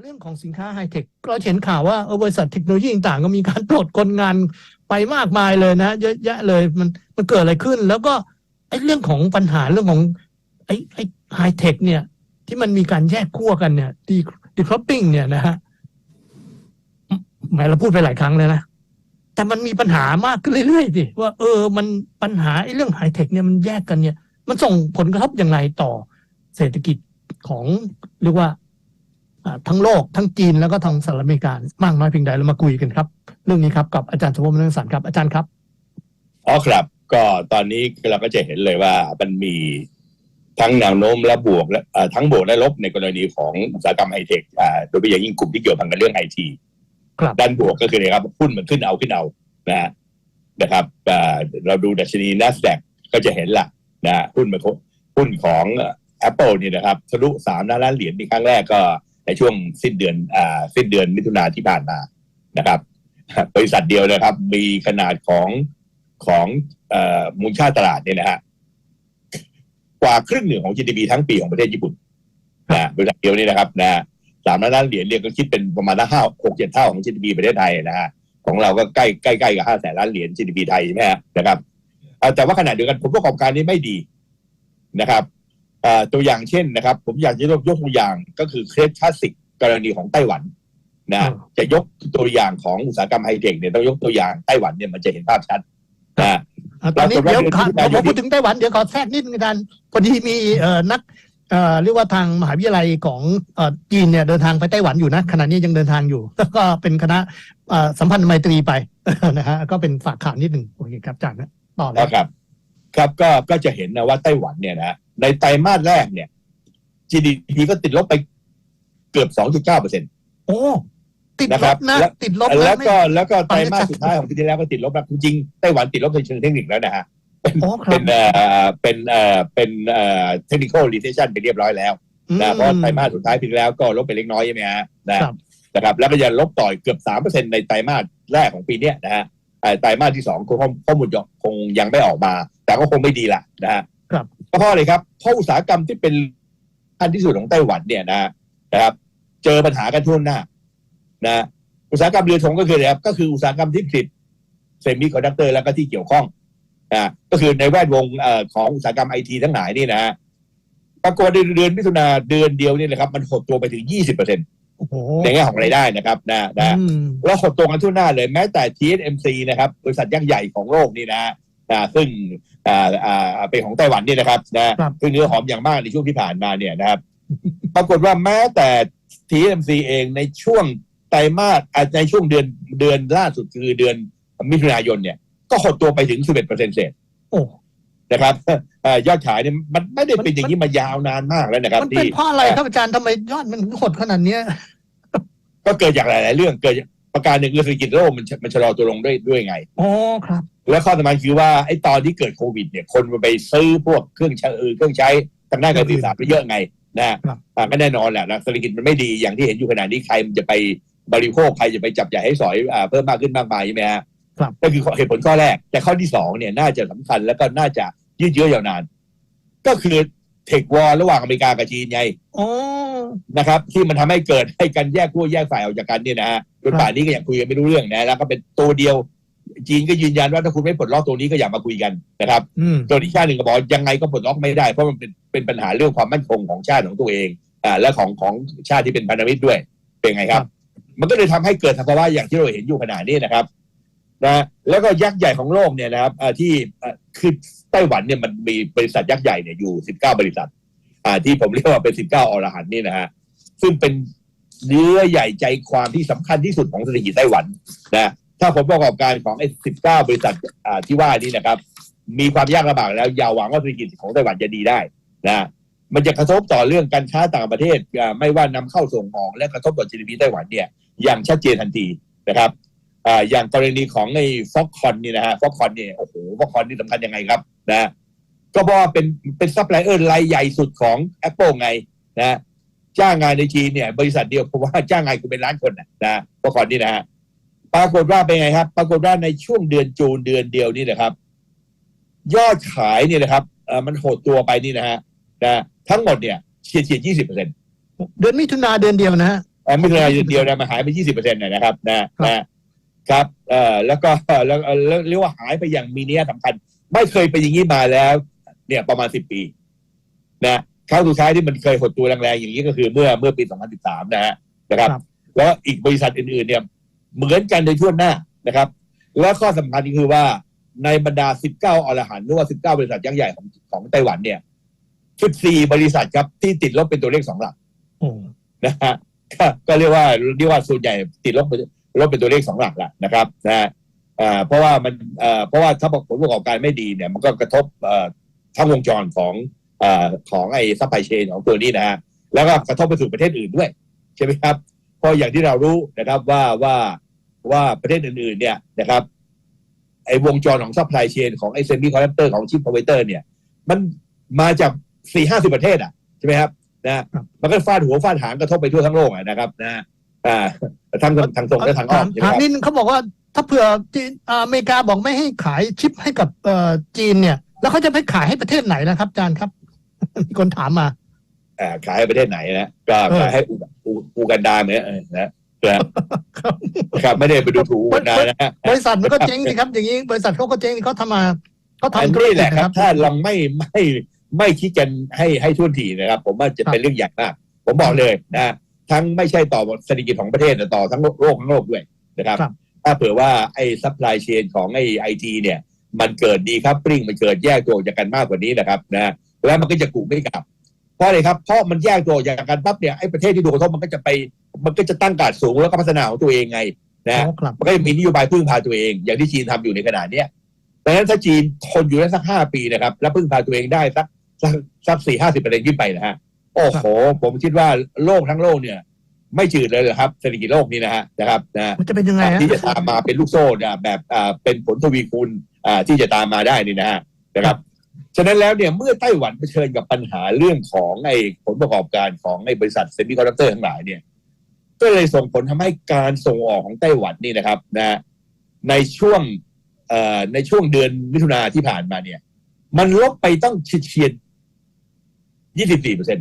เรื่องของสินค้าไฮเทคเราเห็นข่าวว่าเออบริษัทเทคโนโลยีต่างๆ ก็มีการปลดคนงานไปมากมายเลยนะเยอะแยะเลยมันมันเกิดอะไรขึ้น แล้วก็ไอ้เรื่องของปัญหาเรื่องของไอ้ไอ้ไฮเทคเนี่ย ที่มันมีการแยกขั้วกันเนี่ยดีดีครอปปิ้งเนี่ยนะฮะแหมเราพูดไปหลายครั้งเลยนะแต่มันมีปัญหามากขึ้นเรื่อยๆสิว่าเออ มันปัญหาไอ้เรื่องไฮเทคเนี่ยมันแยกกันเนี่ย มันส่งผลกระทบอย่างไรต่อเศรษฐกิจของเรียกว่า ทั้งโลกทั้งจีนแล้วก็ทางสหรัฐอเมริกามากน้อยเพียงใดเรามาคุยกันครับ เรื่องนี้ครับกับอาจารย์สมพงษ์นักสารครับอาจารย์ครับอ๋อครับ ก็ตอนนี้เราก็จะเห็นเลยว่ามันมีทั้งแนวโน้มและบวกและเอ่อทั้งบวกและลบในกรณีของอุตสาหกรรมไฮเทคอ่าโดยเฉพาะอย่างยิ่งกลุ่มที่เกี่ยวพันกับเรื่องไอทีครับด้านบวกก็คือนะครับหุ้นมันขึ้นเอาขึ้นเอานะฮะนะครับอ่าเราดูดัชนี NASDAQ ก็จะเห็นละนะฮะหุ้นมันหุ้นของ Apple นี่นะครับทะลุสามล้านล้านเหรียญในครั้งแรกก็ ในช่วงสิ้นเดือนอ่าสิ้นเดือนมิถุนาที่ผ่านมานะครับ บริษัทเดียวนะครับ มีขนาดของของเอ่อมูลค่าตลาดเนี่ยนะฮะกว่าครึ่งหนึ่งของ GDP ทั้งปีของประเทศญี่ปุ่นนะบริษัทเดียวนี่นะครับนะสามล้านล้านเหรียญเนี่ยก็คิดเป็นประมาณละห้าหกเจ็ดเท่าของ GDP ประเทศไทยนะฮะของเราก็ใกล้ใกล้ใกล้กับห้าแสนล้านเหรียญ GDP ไทยใช่ไหมฮะนะครับเอ่อแต่ว่าขณะเดียวกันผลประกอบการนี้ไม่ดีนะครับเอ่อ ตัวอย่างเช่นนะครับ ผมอยากจะยกยกตัวอย่างก็คือเคสคลาสสิกกรณีของไต้หวันนะอืมจะยกตัวอย่างของอุตสาหกรรมไฮเทคเนี่ยต้องยกตัวอย่างไต้หวันเนี่ยมันจะเห็นภาพชัดนะอ่าตอนนี้ปรากฏว่าเดี๋ยวขอเดือนที่พอพูดถึงไต้หวันเดี๋ยวขอแทรกนิดนึงอาจารย์พอดีมีเอ่อนักเอ่อเรียกว่าทางมหาวิทยาลัยของเอ่อจีนเนี่ยเดินทางไปไต้หวันอยู่นะขณะนี้ยังเดินทางอยู่ แล้วก็เป็นคณะเอ่อสัมพันธ์ไมตรีไปนะฮะก็เป็นฝากข่าวนิดหนึ่งโอเคครับอาจารย์นะต่อเลยนะครับ ครับก็ก็จะเห็นนะว่าไต้หวันเนี่ยนะ ในไตรมาสแรกเนี่ย GDP ก็ติดลบไปเกือบ 2.9เปอร์เซ็นต์โอ้ติดนะลครับบนะแล้วติดลบแล้นะวก็แล้วก็ไตรมาสฟังไม่ชัดสุดท้ายของปีที่แล้วก็ติดลบแล้วจริงๆไต้หวันติดลบในเชิงเทคนิคแล้วนะฮะโอ้ครัเป็บนเอ่อเป็นเอ่อเป็นเอ่อ technical recession ไปเรียบร้อยแล้วนะเพราะไตรมาสสุดท้ายปีที่แล้วก็ลบไปเล็กน้อยใช่ไหมฮะนะครับนะครับแล้วก็จะลบต่ออีกเกือบสามเปอร์เซ็นในไตรมาสแรกของปีเนี้ยนะฮะเอ่อไตรมาสที่สองข้อข้อมูลยังคงยังไม่ออกมา แต่ก็คงไม่ดีละนะฮะ ครับก็เพราะอะไรครับเพราะอุตสาหกรรมที่เป็นอันที่สุดของไต้หวันเนี่ยนะนะครับ เจอปัญหากันทั่วหน้า นะอุตสาหกรรมเรือธงก็คืออะไรครับ ก็คืออุตสาหกรรมที่ผลิตเซมิคอนดักเตอร์แล้วก็ที่เกี่ยวข้องนะก็คือในแวดวงเอ่อของอุตสาหกรรมไอทีทั้งหลายนี่นะฮะปรากฏในเดือนมิถุนาเดือนเดียวนี่นะครับ มันหดตัวไปถึง20%เโอ้โหในแง่ของรายได้นะครับนะนะอืมแล้วหดตัวกันทั่วหน้าเลยแม้แต่ TSMC นะครับบริษัทยักษ์ใหญ่ของโลกนี่นะนะซึ่ง อ่าอ่าเป็นของไต้หวันนี่นะครับนะครับซึ่งเนื้อหอมอย่างมากในช่วงที่ผ่านมาเนี่ยนะครับ ปรากฏว่าแม้แต่ TSMC เองในช่วงไตรมาสอ่าในช่วงเดือนเดือนล่าสุดคือเดือนมิถุนายนเนี่ย ก็หดตัวไปถึง 11เปอร์เซ็นต์เศษโอ้นะครับเอ่อยอดขายเนี่ยมันไม่ได้เป็นอย่างนี้มายาวนานมากแล้วนะครับมันเป็นที่เพราะอะไรครับอาจารย์ทำไมยอดมันหดขนาดเนี้ยก็เกิดจากหลาย ๆ เรื่องเกิดจากประการหนึ่งคือเศรษฐกิจโลกมันมันชะลอตัวลงด้วยด้วยไงอ๋อครับ และข้อสำคัญคือว่าไอ้ตอนที่เกิดโควิด เนี่ย คนมันไปซื้อพวกเครื่องใช้เออเครื่องใช้ทางด้านการสื่อสารไปเยอะไงนะครับอ่าก็แน่นอนแหละนะเศรษฐกิจมันไม่ดีอย่างที่เห็นอยู่ขนาดนี้ใครมันจะไปบริโภคใครจะไปจับจ่ายให้สอยอ่าเพิ่มมากขึ้นมากมายใช่ไหมฮะครับก็คือเหตุผลข้อแรก แต่ข้อที่สองเนี่ยน่าจะสำคัญแล้วก็น่าจะยืดเยื้อยาวนาน ก็คือเทควอลระหว่างอเมริกากับจีนไงอ๋อนะครับ ที่มันทำให้เกิดให้กันแยกขั้วแยกฝ่ายออกจากกันเนี่ยนะฮะจนป่านนี้ก็ยังคุยกันไม่รู้เรื่องนะแล้วก็เป็นตัวเดียว จีนก็ยืนยันว่าถ้าคุณไม่ปลดล็อกตัวนี้ก็อย่ามาคุยกันนะครับอืมส่วนอีกชาติหนึ่งก็บอกยังไงก็ปลดล็อกไม่ได้เพราะมันเป็นเป็นปัญหาเรื่องความมั่นคงของชาติของตัวเองอ่าและของของชาติที่เป็นพันธมิตรด้วยเป็นไงครับ มันก็เลยทำให้เกิดสภาวะอย่างที่เราเห็นอยู่ขนาดนี้นะครับนะแล้วก็ยักษ์ใหญ่ของโลกเนี่ยนะครับอ่าที่อ่าคือไต้หวันเนี่ยมันมีบริษัทยักษ์ใหญ่เนี่ยอยู่19บริษัท อ่าที่ผมเรียกว่าเป็น19อรหันต์นี่นะฮะซึ่งเป็นเนื้อใหญ่ใจความที่สำคัญที่สุดของเศรษฐกิจไต้หวันนะ ถ้าผลประกอบการของไอ้19 บริษัทที่ว่านี้นะครับ มีความยากลำบากแล้วอย่าหวังว่าเศรษฐกิจของไต้หวันจะดีได้นะมันจะกระทบต่อเรื่องการค้าต่างประเทศไม่ว่านำเข้าส่งออกและกระทบต่อ GDP ไต้หวันเนี่ยอย่างชัดเจนทันทีนะครับออย่างกรณีของไอ้ฟ็อกคอนนี่นะฮะฟ็อกคอนเนี่ยโอ้โหฟ็อกคอนนี่สำคัญยังไงครับนะก็เพราะว่าเป็นเป็นซัพพลายเออร์รายใหญ่สุดของ Apple ไงนะจ้างงานในจีนเนี่ยบริษัทเดียวเพราะว่าจ้างงานคุณเป็นล้านคนนะนะฟ็อกคอนนี่นะฮะ ปรากฏว่าเป็นไงครับ ปรากฏว่าในช่วงเดือนจูนเดือนเดียวนี่นะครับ ยอดขายเนี่ยนะครับเอ่อมันหดตัวไปนี่นะฮะนะทั้งหมดเนี่ยเฉียดเฉียดยี่สิบเปอร์เซ็นต์เดือนมิถุนาเดือนเดียวนะฮะเอ่อมิถุนายนเดียวเนี่ยมันหายไปยี่สิบเปอร์เซ็นต์นะครับนะนะครับเอ่อแล้วก็แล้วแล้วเรียกว่าหายไปอย่างมีนัยสำคัญ ไม่เคยเป็นอย่างนี้มาแล้ว เนี่ยประมาณสิบปี นะครั้งสุดท้ายที่มันเคยหดตัวแรงๆอย่างนี้ก็คือเมื่อเมื่อปี 2013 นะฮะนะครับครับแล้วอีกบริษัทอื่นๆเนี่ย เหมือนกันในทั่วหน้านะครับ และข้อสำคัญก็คือว่าในบรรดา 19 อรหันต์หรือว่า 19 บริษัทยักษ์ใหญ่ของของไต้หวันเนี่ย14บริษัทครับที่ติดลบเป็นตัวเลขสองหลักโอ้นะฮะก็ก็เรียกว่าเรียกว่าส่วนใหญ่ติดลบเป็นลบเป็นตัวเลขสองหลักละนะครับนะฮะอ่าเพราะว่ามันเอ่อเพราะว่าถ้าผลประกอบการไม่ดีเนี่ย มันก็กระทบเอ่อทั้งวงจรของเอ่อของไอ้ซัพพลายเชนของตัวนี้นะฮะแล้วก็กระทบไปสู่ประเทศอื่นด้วย ใช่ไหมครับเพราะอย่างที่เรารู้นะครับว่าว่า ว่าประเทศอื่นๆ เนี่ยนะครับ ไอ้วงจรของซัพพลายเชนของไอ้เซมิคอนดักเตอร์ของชิปพาวเวอร์เนี่ย มันมาจากสี่ห้าสิบประเทศอะใช่ไหมครับนะมันก็ฟาดหัวฟาดหางกระทบไปทั่วทั้งโลกอะนะครับนะอ่าทั้งทางตรงและทางอ้อถามมใช่ไหมถามครับนิดนึงเขาบอกว่าถ้าเผื่อจีนอ่าอเมริกาบอกไม่ให้ขายชิปให้กับเอ่อจีนเนี่ย แล้วเขาจะไปขายให้ประเทศไหนนะครับอาจารย์ครับมีคนถามมาอ่าขายให้ประเทศไหนนะก็เออขายให้อูอูอูกันดาเนี่ยเออนะ นะครับไม่ได้ไปดูถูกอูกันดานะฮะบริษัทมันก็เจ๊งสิครับ อย่างนี้บริษัทเขาก็เจ๊งเขาทำมาเขาอันทำธุรนี้กิจแหละนะคครัรับบถ้าเราไม่ไม่ไม่คิดกันให้ให้ทุ่นทีนะครับ ผมว่าจะเป็นเรื่องใหญ่มากผมบอกเลยนะทั้งไม่ใช่ต่อเศรษฐกิจของประเทศแต่ต่อทั้งโลกทั้งโลกด้วยนะครับครับถ้าเผื่อว่าไอ้ซัพพลายเชนของไอ้ไอทีเนี่ย มันเกิดดีครับปริ้งมันเกิดแยกตัวออกจากกันมากกว่านี้นะครับนะแล้วมันก็จะกูไม่กลับ เพราะอะไรครับ เพราะมันแยกตัวออกจากกันปั๊บเนี่ยไอ้ประเทศที่โดนกระทบมันก็จะไป มันก็จะตั้งการดสูงแล้วก็พัฒนาของตัวเองไงนะอ๋อครับมันก็จะมีนโยบายพึ่งพาตัวเอง อย่างที่จีนทำอยู่ในขณะเนี้ยดังนั้นถ้าจีนทนอยู่ได้สักห้าปีนะครับ แล้วพึ่งพาตัวเองได้สักสักสักสี่ห้าสิบเปอร์เซ็นต์ขึ้นไปนะฮะโอ้โห ผมคิดว่าโลกทั้งโลกเนี่ย ไม่จืดเลยเหรอครับเศรษฐกิจโลกนี้นะฮะนะครับนะมันจะเป็นยังไงฮะที่จะตามมาเป็นลูกโซ่เนี่ยแบบอ่าเป็นผลทวีคูณอ่าที่จะตามมาได้นี่นะฮะนะครับ ฉะนั้นแล้วเนี่ยเมื่อไต้หวันเผชิญกับปัญหาเรื่องของไอ้ผลประกอบการของไอ้บริษัทเซมิคอนดักเตอร์ทั้งหลายเนี่ย ก็เลยส่งผลทำให้การส่งออกของไต้หวันนี่นะครับนะในช่วงเอ่อในช่วงเดือนมิถุนาที่ผ่านมาเนี่ย มันลบไปต้องเฉียดยี่สิบสี่เปอร์เซ็น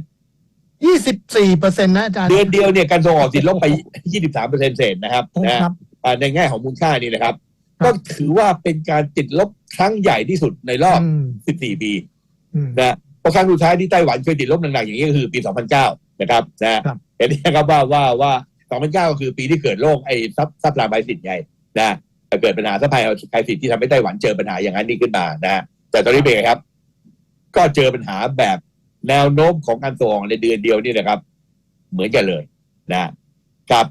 ยี่สิบสี่เปอร์เซ็นต์นะอาจารย์ เดือนเดียวเนี่ยการส่งออกติดลบไปยี่สิบสามเปอร์เซ็นเศษนะครับโอ้นะครับอ่าในแง่ของมูลค่านี่นะครับครับ ก็ถือว่าเป็นการติดลบครั้งใหญ่ที่สุดในรอบอืม14 ปีอืมนะเพราะครั้งสุดท้ายที่ไต้หวันเคยติดลบหนักๆอย่างนี้ก็คือปี 2009 นะครับนะครับเห็นไหมครับว่าว่าว่า 2009 ก็คือปีที่เกิดโรคไอ้ซับซับพลายไบสิทไงนะเกิดปัญหาซัพพลายไบสิทที่ทำให้ไต้หวันเจอปัญหาอย่างนั้นนี่ขึ้นมานะฮะแต่ตอนนี้เป็นไงครับ ก็เจอปัญหาแบบแนวโน้มของการส่งออกในเดือนเดียวนี่นะครับ เหมือนกันเลยนะครับ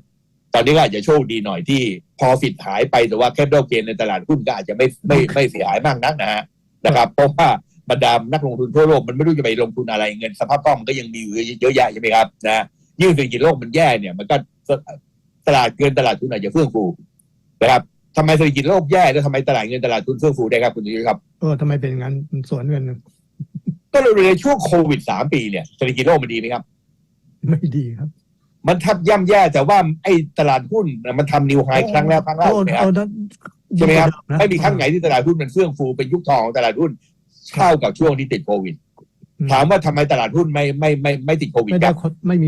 ตอนนี้ก็อาจจะโชคดีหน่อยที่พอฟิตหายไปแต่ว่าแคปิตอลเกนในตลาดหุ้นก็อาจจะไม่ไม่ไม่เสียหายมากนักนะฮะนะครับ เพราะว่าบรรดานักลงทุนทั่วโลกมันไม่รู้จะไปลงทุนอะไรเงินสภาพคล่องมันก็ยังมีอยู่เยอะแยะใช่ไหมครับนะยิ่งเศรษฐกิจโลกมันแย่เนี่ยมันก็ตลาดเงินตลาดทุนอาจจะเฟื่องฟูนะครับทำไมเศรษฐกิจโลกแย่แล้วทำไมตลาดเงินตลาดทุนเฟื่องฟูได้ครับคุณยุ้ยครับเออทำไมเป็นอย่างนั้นมันสวนกันก็เลยในช่วงโควิดสามปีเนี่ยเศรษฐกิจโลกมันดีไหมครับ ไม่ดีครับ มันทับย่ำแย่แต่ว่าไอ้ตลาดหุ้นน่ะมันทำนิวไฮครั้งแล้วครั้งเล่าโอ้ใช่ไหมครับโอ้ใช่ไหมครับนะไม่มีครั้งไหนที่ตลาดหุ้นมันเฟื่องฟูเป็นยุคทองของตลาดหุ้นเท่ากับช่วงที่ติดโควิดอืถามว่าทำไมตลาดหุ้นไม่ไม่ไม่ไม่ติดโควิดไม่คได้รับคนไม่มี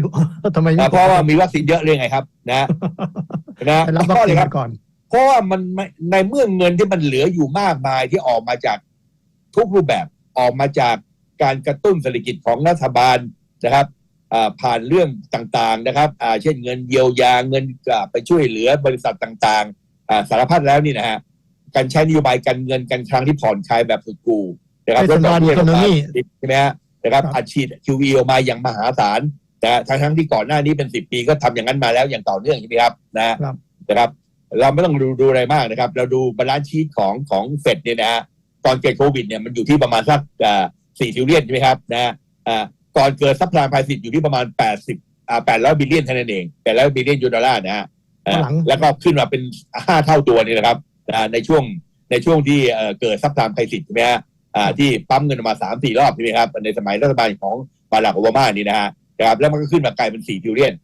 ทำไมอ่าเพราะว่ามีวัคซีนเยอะเลยไงครับ นะนะไปรับเพวัคราะอะซีไรนครับก่อน เพราะว่ามันไม่ในเมื่อเงินที่มันเหลืออยู่มากมายที่ออกมาจากทุกรูปแบบออกมาจากการกระตุ้นเศรษฐกิจของรัฐบาลนะครับอ่า ผ่านเรื่องต่างๆนะครับอ่าเช่นเงินเยียวยาเงินอ่าไปช่วยเหลือบริษัทต่างๆอ่าสารพัดแล้วนี่นะฮะการใช้นโยบายการเงินการคลังที่ผ่อนคลายแบบสุดกูนะครับเป็นลดดอกเบี้ยลงมา economy ใช่ไหมฮะนะครับครับอัดฉีด QE ออกมาอย่างมหาศาลแต่ทั้งทั้งๆที่ก่อนหน้านี้เป็นสิบปีก็ทำอย่างนั้นมาแล้วอย่างต่อเนื่องใช่ไหมครับนะครับนะครับ เราไม่ต้องดูดูอะไรมากนะครับ เราดูบาลานซ์ชีตของของเฟดเนี่ยนะฮะตอนเกิดโควิดเนี่ยมันอยู่ที่ประมาณสักสี่ทิวเลียนใช่ไหมครับนะอ่า ก่อนเกิดซัพพลายไพซิตอยู่ที่ประมาณแปดสิบอ่าแปดร้อยบิลเลียนเท่านั้นเองแปดร้อยบิลเลียนยูโรดอลลาร์นะฮะอ่าหลังแล้วก็ขึ้นมาเป็นห้าเท่าตัวนี่นะครับอ่าในช่วงในช่วงที่เอ่อเกิดซัพพลายไพซิตใช่ไหมฮะอ่าที่ปั๊มเงินออกมาสามสี่รอบใช่ไหมครับในสมัยรัฐบาลของบารักโอบามานี่นะฮะนะครับแล้วมันก็ขึ้นมากลายเป็นสี่ทิวเลียน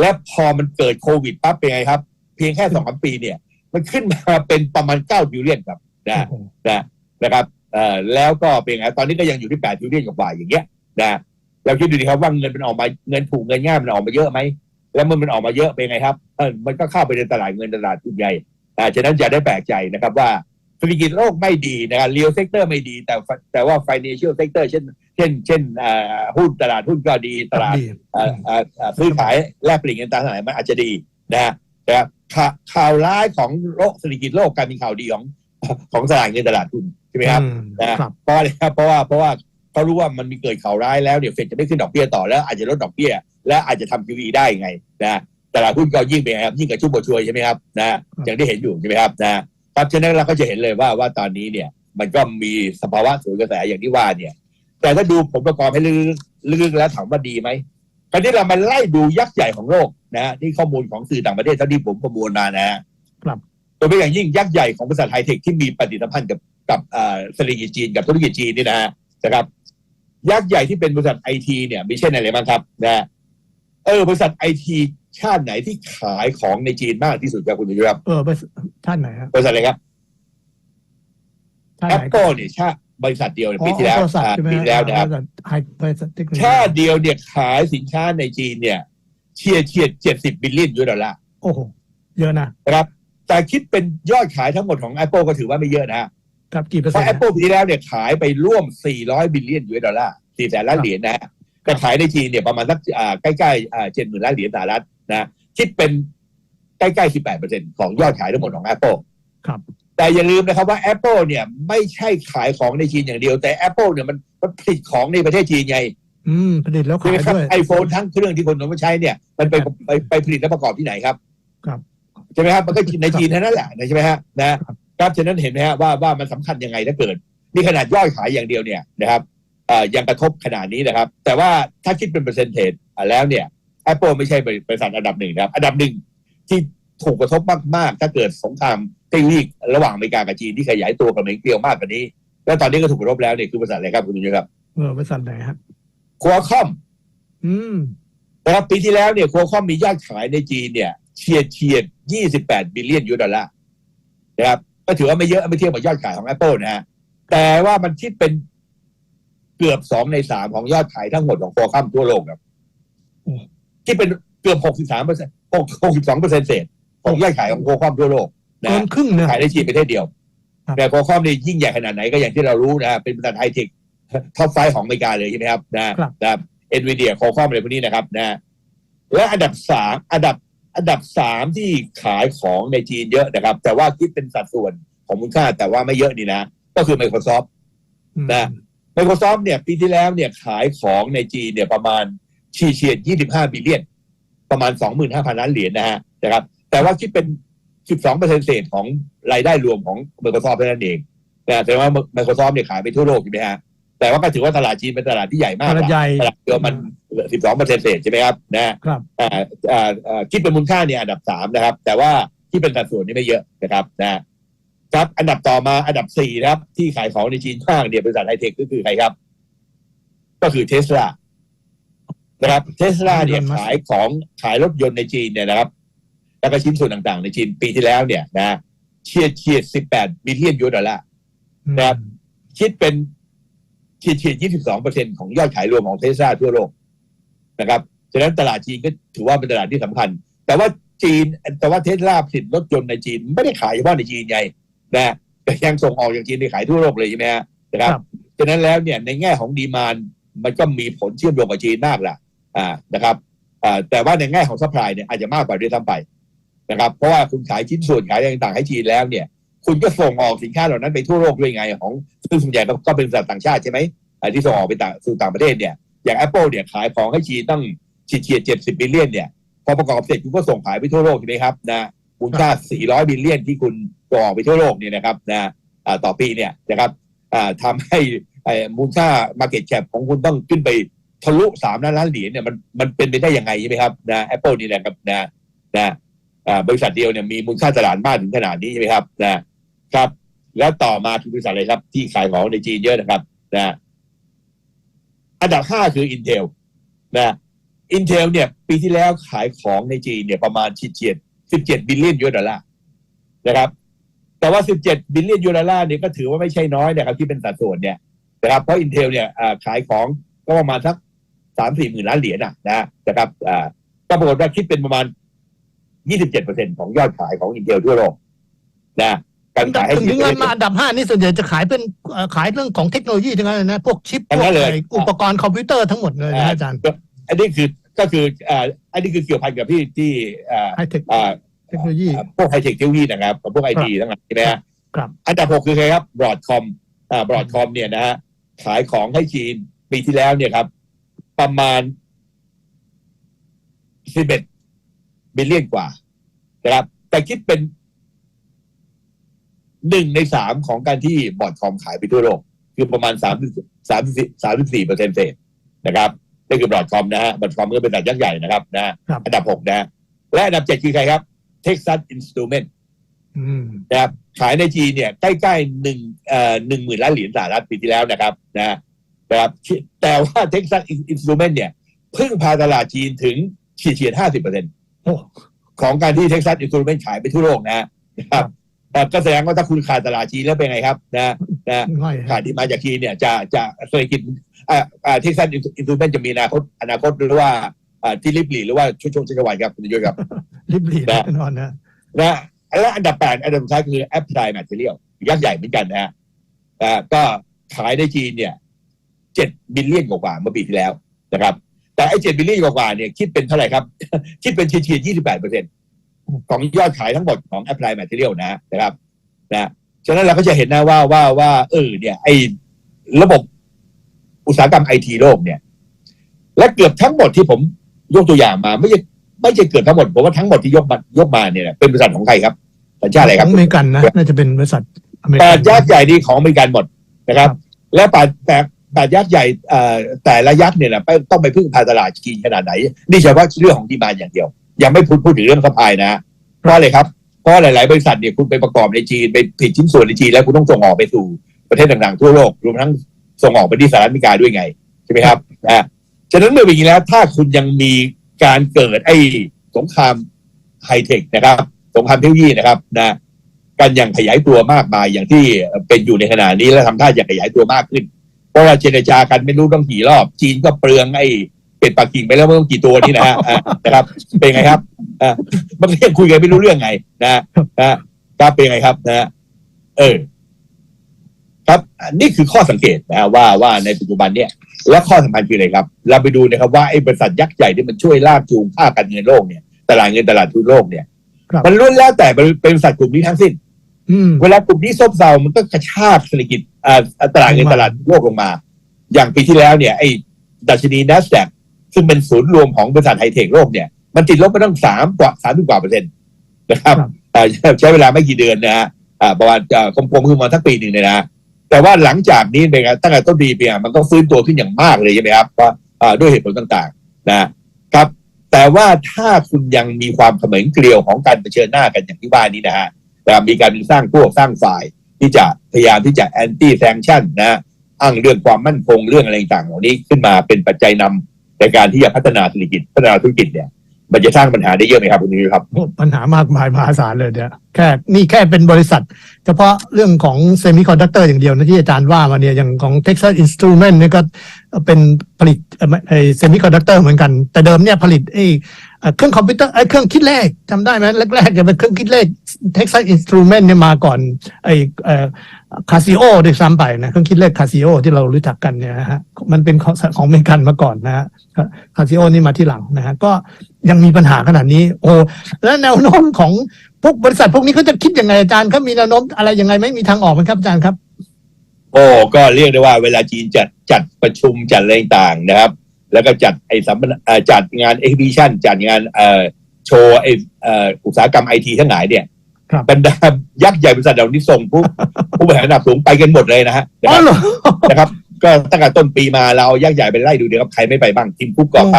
และพอมันเกิดโควิดปั๊บเป็นไงครับ เพียงแค่สองสามปีเนี่ย มันขึ้นมาเป็นประมาณเก้าบิลเลียนครับนะโอ้โหนะนะครับเอ่อแล้วก็เป็นไงตอนนี้ก็ยังอยู่ที่แปดบิลเลียนกว่าๆอย่างเงี้ยนะ เราคิดดูดีครับว่าเงินมันออกมาเงินถูกเงินง่ายมันออกมาเยอะไหมแล้วมันมันออกมาเยอะเป็นไงครับเออมันก็เข้าไปในตลาดเงินตลาดทุนใหญ่อ่าฉะนั้นอย่าได้แปลกใจนะครับว่าเศรษฐกิจโลกไม่ดีนะครับเรียลเซกเตอร์ไม่ดี แต่แต่ว่า financial sector เช่น เช่น เช่นอ่าหุ้นตลาดหุ้นก็ดีตลาดดีอ่าอ่าอ่าซื้อขายแลกเปลี่ยนเงินตราสารมันอาจจะดีนะฮะแต่ข่าข่าวร้ายของโลกเศรษฐกิจโลกกลายเป็นข่าวดีของของตลาดเงินตลาดทุนใช่ไหมครับอืมนะครับเพราะอะไรครับเพราะว่าเพราะว่า เขารู้ว่ามันมีเกิดข่าวร้ายแล้วเดี๋ยวเฟดจะไม่ขึ้นดอกเบี้ยต่อแล้ว อาจจะลดดอกเบี้ย และอาจจะทำ QE ได้ไงนะตลาดหุ้นก็ยิ่งเป็นไงครับยิ่งกระชุ่มกระชวยใช่ไหมครับนะอย่างที่เห็นอยู่ใช่ไหมครับนะครับฉะนั้นเราก็จะเห็นเลยว่าว่าตอนนี้เนี่ย มันก็มีสภาวะสวนกระแสอย่างที่ว่าเนี่ย แต่ถ้าดูผลประกอบให้ลึกๆแล้วถามว่าดีไหมคราวนี้เรามาไล่ดูยักษ์ใหญ่ของโลกนะฮะที่ข้อมูลของสื่อต่างประเทศเท่าที่ผมประมวลมานะฮะครับตัวเป็นอย่างยิ่งยักษ์ใหญ่ของบริษัทไฮเทคที่มีปฏิสัมพันธ์กับกับอ่าเศรษฐกิจจีนกับธุรกิจจีนนี่นะฮะ นะครับยักษ์ใหญ่ที่เป็นบริษัทไอทีเนี่ยมีเช่นอะไรบ้างครับนะฮะเออบริษัทไอทีชาติไหนที่ขายของในจีนมากที่สุดครับคุณผู้ชมครับเออบริษัทชาติไหนฮะบริษัทอะไรครับชาติแอไหนปเปิลเนี่ยชาติบริษัทเดียวในปีที่แล้วอ๋อบริษัทอ่าใช่ไหมปีที่แล้วนะครับบริษัทไฮบริษัทเทคโนโลยีชาติเดียวเนี่ยขายสินค้าในจีนเนี่ยเฉียดเฉียดเจ็ดสิบบิลเลียนยูโรดอลลาร์โอ้โหเยอะนะนะครับ แต่คิดเป็นยอดขายทั้งหมดของ Apple ก็ถือว่าไม่เยอะนะฮะ ครับกี่เปอร์เพเซ็นราะต์ Apple ปีที่แล้วเนี่ยขายไปร่วม 400 บิลเลียนยูโรดอลลาร์ 4 แสนล้านเหรียญนะฮะแต่ขายในจีนเนี่ยประมาณสักอ่าใกล้ๆอ่าเจ็ดหมื่นล้านเหรียญสหรัฐนะคิดเป็นใกล้ๆ 18เปอร์เซ็นต์ของยอดขายทั้งหมดของ Apple ครับ แต่อย่าลืมนะครับว่า Apple เนี่ยไม่ใช่ขายของในจีนอย่างเดียว แต่ Apple เนี่ยมันมันผลิตของในประเทศจีนไงอืมผลิตแล้วใช่ขาไหมยครับด้วย ไอโฟนทั้งเครื่องที่คนนมาใช้เนี่ยมันไปไปไปผลิตและประกอบที่ไหนครับครับ ใช่ไหมครับมันก็ในจีนเท่านั้นแหละใช่ไหมฮะนะครับ ครับฉะนั้นเห็นไหมฮะว่าว่ามันสำคัญยังไงถ้าเกิดนี่ขนาดยอดขายอย่างเดียวเนี่ยนะครับเอ่อยังกระทบขนาดนี้นะครับ แต่ว่าถ้าคิดเป็นเปอร์เซ็นต์เทจแล้วเนี่ย Apple ไม่ใช่บริษัทอันดับหนึ่งนะครับ อันดับหนึ่งที่ถูกกระทบมาก ๆ ถ้าเกิดสงครามเทคโนโลยีระหว่างอเมริกากับจีนที่ขยายตัวกับเหม็นเกลียวมากกว่านี้ แล้วตอนนี้ก็ถูกกระทบแล้วเนี่ยคือบริษัทอะไรครับคุณผู้ชมครับเออบริษัทไหนฮะควอคอมอืมนะครับปีที่แล้วเนี่ยโคคอมมียอดขายในจีนเนี่ยเฉียดเฉียด28บิลเลียนยูโรดอลลาร์นะครับ ก็ถือว่าไม่เยอะไม่เทียบกับยอดขายของ Apple นะฮะแต่ว่ามันคิดเป็นเกือบสองในสามของยอดขายทั้งหมดของโคคอมทั่วโลกครับคิดเป็นเกือบ63เปอร์เซ็นต์62เปอร์เซ็นต์เศษของยอดขายของโคคอมทั่วโลกนะเกิฮะนครึ่งเนี่ยขายในจีนประเทศเดียวครับแต่โคคอมนี่ยิ่งใหญ่ขนาดไหนก็อย่างที่เรารู้นะฮะเป็นบริษัทไฮเทคท็อปไฟของอเมริกาเลยใช่ไหมครับนะครับนะครับเอ็นวีเดียโคคอมอะไรพวกนี้นะครับนะและอันดับสามอันดับ อันดับสามที่ขายของในจีนเยอะนะครับ แต่ว่าคิดเป็นสัดส่วนของมูลค่าแต่ว่าไม่เยอะนี่นะ ก็คือ Microsoft อืมนะ Microsoft เนี่ย ปีที่แล้วเนี่ยขายของในจีนเนี่ยประมาณชีเฉียด25บิลเลียน ประมาณ25,000ล้านเหรียญนะฮะนะครับ แต่ว่าคิดเป็น12เปอร์เซ็นต์เศษของรายได้รวมของ Microsoft เท่านั้นเองนะแต่ว่า Microsoft เนี่ยขายไปทั่วโลกใช่ไหมฮะ แต่ว่าก็ถือว่าตลาดจีนเป็นตลาดที่ใหญ่มากตลาดใหญ่ตลาดเดียวมัน12เปอร์เซ็นต์เศษใช่ไหมครับนะครับอ่าอ่าอ่าคิดเป็นมูลค่าเนี่ยอันดับสามนะครับ แต่ว่าที่เป็นสัดส่วนนี่ไม่เยอะนะครับนะครับอันดับต่อมาอันดับสี่นะครับ ที่ขายของในจีนข้างเนี่ยบริษัทไฮเทคก็คือใครครับ ก็คือเทสลานะครับเทสลาเนี่ย Elon Musk ขายของขายรถยนต์ในจีนเนี่ยนะครับ แล้วก็ชิ้นส่วนต่างๆ ในจีนปีที่แล้วเนี่ยนะเฉียดเฉียด18บิลเลียนยูโรดอลลาร์ครับคิดเป็น เฉียดเฉียด22เปอร์เซ็นของยอดขายรวมของเทสลาทั่วโลกนะครับฉะนั้นตลาดจีนก็ถือว่าเป็นตลาดที่สำคัญ แต่ว่าจีนแต่ว่าเทสลาผลิตรถยนต์ในจีนไม่ได้ขายเฉพาะในจีนไงนะแต่ยังส่งออกอย่างจีนไปขายทั่วโลกเลยใช่ไหมฮะนะครับครับฉะนั้นแล้วเนี่ยในแง่ของดีมานมันก็มีผลเชื่อมโยงกับจีนมากแหละอ่านะครับอ่าแต่ว่าในแง่ของซัพพลายเนี่ยอาจจะมากกว่าด้วยซ้ำไปนะครับ เพราะว่าคุณขายชิ้นส่วนขายอะไรต่างๆให้จีนแล้วเนี่ย คุณก็ส่งออกสินค้าเหล่านั้นไปทั่วโลกด้วยไงของซึ่งส่วนใหญ่ก็เป็นบริษัทต่างชาติใช่ไหมอ่าที่ส่งออกไปต่างสู่ต่างประเทศเนี่ยอย่าง Apple เนี่ยขายของให้จีนตั้งเฉียดเจ็ดสิบบิลเลียนเนี่ยพอประกอบเสร็จคุณก็ส่งขายไปทั่วโลกใช่ไหมครับนะมูลค่า400บิลเลียนที่คุณส่งออกไปทั่วโลกเนี่ยนะครับนะต่อปีเนี่ยนะครับอ่าทำให้มูลค่า market cap ของคุณต้องขึ้นไปทะลุสามล้านล้านเหรียญเนี่ยมันมันเป็นไปได้ยังไงใช่ไหมครับนะแอปเปิลนี่นะครับนะนะบริษัทเดียวเนี่ยมีมูลค่าตลาดมากถึงขนาดนี้ใช่ไหมครับนะ ครับ แล้วต่อมาคือบริษัทอะไรครับ ที่ขายของในจีนเยอะนะครับนะอันดับห้าคือ Intel นะ Intel เนี่ย ปีที่แล้วขายของในจีนเนี่ยประมาณเฉียด17บิลเลียนยูโรดอลลาร์นะครับ แต่ว่า17บิลเลียนยูโรดอลลาร์เนี่ยก็ถือว่าไม่ใช่น้อยนะครับที่เป็นสัดส่วนเนี่ยนะครับเพราะ Intel เนี่ยขายของก็ประมาณสักสามสี่หมื่นล้านเหรียญนะนะนะครับอ่าก็ปรากฏว่าคิดเป็นประมาณ27%ของยอดขายของ Intel ทั่วโลกนะ การขายให้ถึงถึงมาอันดับห้านี่ส่วนใหญ่จะขายเป็นเอ่อขายเรื่องของเทคโนโลยีทั้งนั้นเลยนะ พวกชิปพวกไอ้อุปกรณ์คอมพิวเตอร์ทั้งหมดเลยนะอาจารย์ อันนี้คือก็คืออ่าอันนี้คือเกี่ยวพันกับที่ที่อ่าไฮเทคอ่าเทคโนโลยีพวกไฮเทคเทคโนโลยีนะครับกับพวกไอทีทั้งหลายใช่ไหมฮะครับอันดับหกคือใครครับบรอดคอมอ่าบรอดคอมเนี่ยนะฮะขายของให้จีนปีที่แล้วเนี่ยครับ ประมาณสิบเอ็ดบิลเลียนกว่านะครับแต่คิดเป็น หนึ่งในสามของการที่บอร์ดคอมขายไปทั่วโลก คือประมาณสามสามสามสี่เปอร์เซ็นต์เศษนะครับนี่คือบอร์ดคอมนะฮะบอร์ดคอมก็เป็นตลาดยักษ์ใหญ่นะครับนะฮะครับอันดับหกนะฮะและอันดับเจ็ดคือใครครับ Texas Instrument อืมนะครับขายในจีนเนี่ยใกล้ๆหนึ่งเอ่อหนึ่งหมื่นล้านเหรียญสหรัฐปีที่แล้วนะครับนะนะครับแต่ว่า Texas Instrument เนี่ยเพิ่งพาตลาดจีนถึงเฉียดเฉียดห้าสิบเปอร์เซ็นต์โอ้ของการที่ Texas Instrument ขายไปทั่วโลกนะนะครับเอ่อ ก็แสดงว่าถ้าคุณขาดตลาดจีนแล้วเป็นไงครับ นะนะง่อยขาดที่มาจากจีนเนี่ยจะจะเศรษฐกิจอ่าอ่า Texas Instrument จะมีอนาคตอนาคตหรือว่าอ่าที่ริบหลีหรือว่าช่วงช่วงชัชวัยครับคุณยุ้ยครับริบหรี่นะแน่นอนนะนะและอันดับแปดอันดับสุดท้ายคือ Apply Material ยักษ์ใหญ่เหมือนกันนะฮะอ่าก็ขายในจีนเนี่ยเจ็ดบิลเลียนกว่าๆเมื่อปีที่แล้วนะครับ แต่ไอ้เจ็ดบิลเลียนกว่าๆเนี่ยคิดเป็นเท่าไหร่ครับ คิดเป็นเฉียดๆยี่สิบแปดเปอร์เซ็น ของยอดขายทั้งหมดของ Apply Material นะนะครับนะฉะนั้นเราก็จะเห็นนะว่าว่าว่าเออเนี่ยไอ้ระบบอุตสาหกรรมไอทีโลกเนี่ย และเกือบทั้งหมดที่ผมยกตัวอย่างมา ไม่ใช่ไม่ใช่เกือบทั้งหมดผมว่าทั้งหมดที่ยกมายกมาเนี่ยเป็นบริษัทของใครครับสัญชาติอะไรคขรัอบงอเมริกันนะน่าจะเป็นบริษัทอเมริแปกัดยักษ์ใหญ่นี่ของอเมริกันหมดนะครับ และแปดแปดแปดยักษ์ใหญ่เอ่อแต่ละยักษ์เนี่ยนะไปต้องไปพึ่งพาตลาดจีนขนาดไหน นี่เฉพาะเรื่องของดีมานอย่างเดียว ยังไม่พูดพูดถึงเรื่องซัพพลายนะเพราะอะไรครับเพราะหลาย ๆ บริษัทเนี่ยคุณไปประกอบในจีนไปผลิตชิ้นส่วนในจีนแล้วคุณต้องส่งออกไปสู่ประเทศต่าง ๆ ทั่วโลกรวมทั้งส่งออกไปที่สหรัฐอเมริกาด้วยไงใช่ไหมครับอ่าฉะนั้นเมื่อเป็นอย่างนี้แล้ว ถ้าคุณยังมีการเกิดไอ้สงครามไฮเทคนะครับสงครามเทคโนโลยีนะครับนะกันอย่างขยายตัวมากมายอย่างที่เป็นอยู่ในขณะนี้และทำท่าจะขยายตัวมากขึ้น เพราะว่าเจรจากันไม่รู้ต้องกี่รอบ จีนก็เปลืองไอ้ เป็ดปักกิ่งไปแล้วไม่ต้องกี่ตัวนี่นะฮะอะนะครับเป็นไงครับอะมันก็ยังคุยกันไม่รู้เรื่องไงนะนะครับเป็นไงครับนะเออ ครับอันนี่คือข้อสังเกตนะว่าว่าในปัจจุบันเนี่ย และข้อสำคัญคืออะไรครับ เราไปดูนะครับว่าไอ้บริษัทยักษ์ใหญ่ที่มันช่วยลากจูงค่าการเงินโลกเนี่ยตลาดเงินตลาดทุนโลกเนี่ยครับมันล้วนแล้วแต่เป็นบริษัทกลุ่มนี้ทั้งสิ้นอืมเวลากลุ่มนี้ซบเซา มันก็กระชากเศรษฐกิจอ่าตลาดเงินลงมาตลาดโลกลงมา อย่างปีที่แล้วเนี่ย ไอ้ดัชนี NASDAQ ซึ่งเป็นศูนย์รวมของบริษัทไฮเทคโลกเนี่ยมันติดลบไปตั้งสามกว่าสามกว่าเปอร์เซ็นต์นะครับอ่าใช้เวลาไม่กี่เดือนนะฮะอ่าประมาณอ่ากลมๆคือประมาณทั้งปีหนึ่งเลยนะแต่ว่าหลังจากนี้เป็นไงตั้งแต่ต้นปีเนี่ยมันก็ฟื้นตัวขึ้นอย่างมากเลยใช่ไหมครับว่าอ่าด้วยเหตุผลต่างๆนะครับ แต่ว่าถ้าคุณยังมีความเขม็งเกลียวของการเผชิญหน้ากันอย่างที่ว่านี้นะฮะนะครับมีการสร้างพวกสร้างฝ่ายที่จะพยายามที่จะแอนตี้แซงชั่นนะอ้างเรื่องความมั่นคงเรื่องอะไรต่างๆเหล่านี้ขึ้นมาเป็นปัจจัยนำ ในการที่จะพัฒนาเศรษฐกิจพัฒนาธุรกิจเนี่ยมันจะสร้างปัญหาได้เยอะไหมครับคุณนิวครับปัญหามากมายมหาศาลเลยเนี่ยแค่นี่แค่เป็นบริษัท เฉพาะเรื่องของเซมิคอนดักเตอร์อย่างเดียวนะที่อาจารย์ว่ามาเนี่ยอย่างของ Texas Instrument เนี่ยก็เป็นผลิตเอ่ไอเซมิคอนดักเตอร์เหมือนกัน แต่เดิมเนี่ยผลิตไอ เครื่องคอมพิวเตอร์ไอ้เครื่องคิดเลขจำได้ไหมแรกๆเนี่ยเป็นเครื่องคิดเลข Texas Instrument เนี่ยมาก่อนไอเอ่อคาซิโอด้วยซ้ำไปนะเครื่องคิดเลขคาซิโอที่เรารู้จักกันเนี่ยนะฮะมันเป็นของของอเมริกันมาก่อนนะฮะคาซิโอนี่มาที่หลังนะฮะก็ยังมีปัญหาขนาดนี้ โอ้แล้วแนวโน้มของพวกบริษัทพวกนี้เขาจะคิดยังไงอาจารย์เขามีแนวโน้มอะไรยังไงไหม่มีทางออกไหมครับอาจารย์ครับ โอ้ก็เรียกได้ว่าเวลาจีนจัดจัดประชุมจัดอะไรต่างนะครับ แล้วก็จัดไอ้สัมมนาเอ่อจัดงานเอ็กซิบิชันจัดงานเอ่อโชว์ไอ้เอ่ออุตสาหกรรมไอทีทั้งหลายเนี่ยครับบรรดายักษ์ใหญ่บริษัทเหล่านี้ส่งผู้ผู้บริหารระดับสูงไปกันหมดเลยนะฮะนะอ๋คอรับเหรอนะครับ ก็ตั้งแต่ต้นปีมาเรายักษ์ใหญ่ไปไล่ดูเดี๋ยวครับใครไม่ไปบ้างทีมคุกก็ไป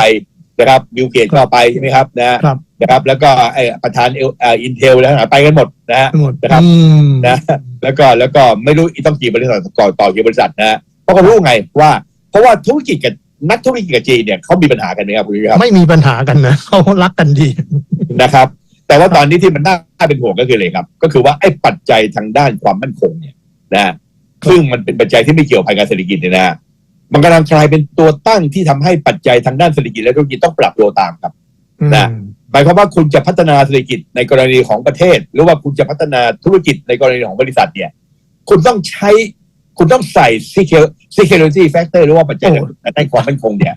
นะครับบิลเกตก็ไปใช่ไหมครับนะครับนะครับ แล้วก็ไอ้ประธานเออินเทลแล้วนะไปกันหมดนะฮะหมดนะครับอืมนะแล้วก็แล้วก็ไม่รู้อีกต้องกี่บริษัทก่อต่อกี่บริษัทนะฮะเพราะเขารู้ไงว่า เพราะว่าธุรกิจกับ นักธุรกิจกับจีนเนี่ยเขามีปัญหากันไหมครับคุณผู้ชมครับไม่มีปัญหากันนะเขารักกันดีนะครับ แต่ว่าตอนนี้ที่มันน่าเป็นห่วงก็คือเลยครับ ก็คือว่าไอ้ปัจจัยทางด้านความมั่นคงเนี่ยนะฮะซึ่งมันเป็นปัจจัยที่ไม่เกี่ยวพันกับเศรษฐกิจเนี่ยนะฮะมันกำลังกลายเป็นตัวตั้งที่ทำให้ปัจจัยทางด้านเศรษฐกิจและธุรกิจต้องปรับตัวตามครับอืมนะหมายความว่าคุณจะพัฒนาเศรษฐกิจในกรณีของประเทศ หรือว่าคุณจะพัฒนาธุรกิจในกรณีของบริษัทเนี่ย คุณต้องใช้ คุณต้องใส่ secure- security factor หรือว่าปัจจัยด้านความมั่นคงเนี่ย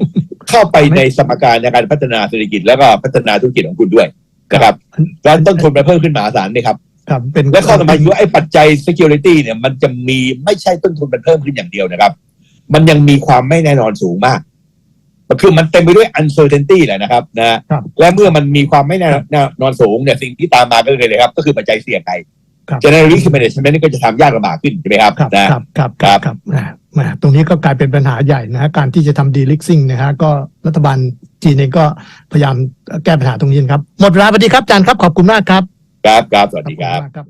เข้าไปในสมการในการพัฒนาเศรษฐกิจแล้วก็พัฒนาธุรกิจของคุณด้วยนะครับแล้วต้นทุนมันเพิ่มขึ้นมหาศาลเลยครับครับเป็นและข้อต่อมาคือว่าไอ้ปัจจัย security เนี่ย มันจะมีไม่ใช่ต้นทุนมันเพิ่มขึ้นอย่างเดียวนะครับ มันยังมีความไม่แน่นอนสูงมากมันคือมันเต็มไปด้วย uncertainty แหละนะครับนะครับและเมื่อมันมีความไม่แน่นอนสูงเนี่ยสิ่งที่ตามมาก็เลยนะครับ ก็คือปัจจัยเสี่ยง ไงครับฉะนั้น risk management นี่ก็จะทำยากลำบากขึ้นใช่ไหมครับครับนะครับครับครับครับอ่ามาตรงนี้ก็กลายเป็นปัญหาใหญ่นะฮะการที่จะทำดีลิกซิ่งนะฮะก็รัฐบาลจีนเองก็พยายามแก้ปัญหาตรงนี้นะครับ หมดเวลาสวัสดีครับอาจารย์ครับขอบคุณมากครับ ครับครับสวัสดีครับขอณมากครับ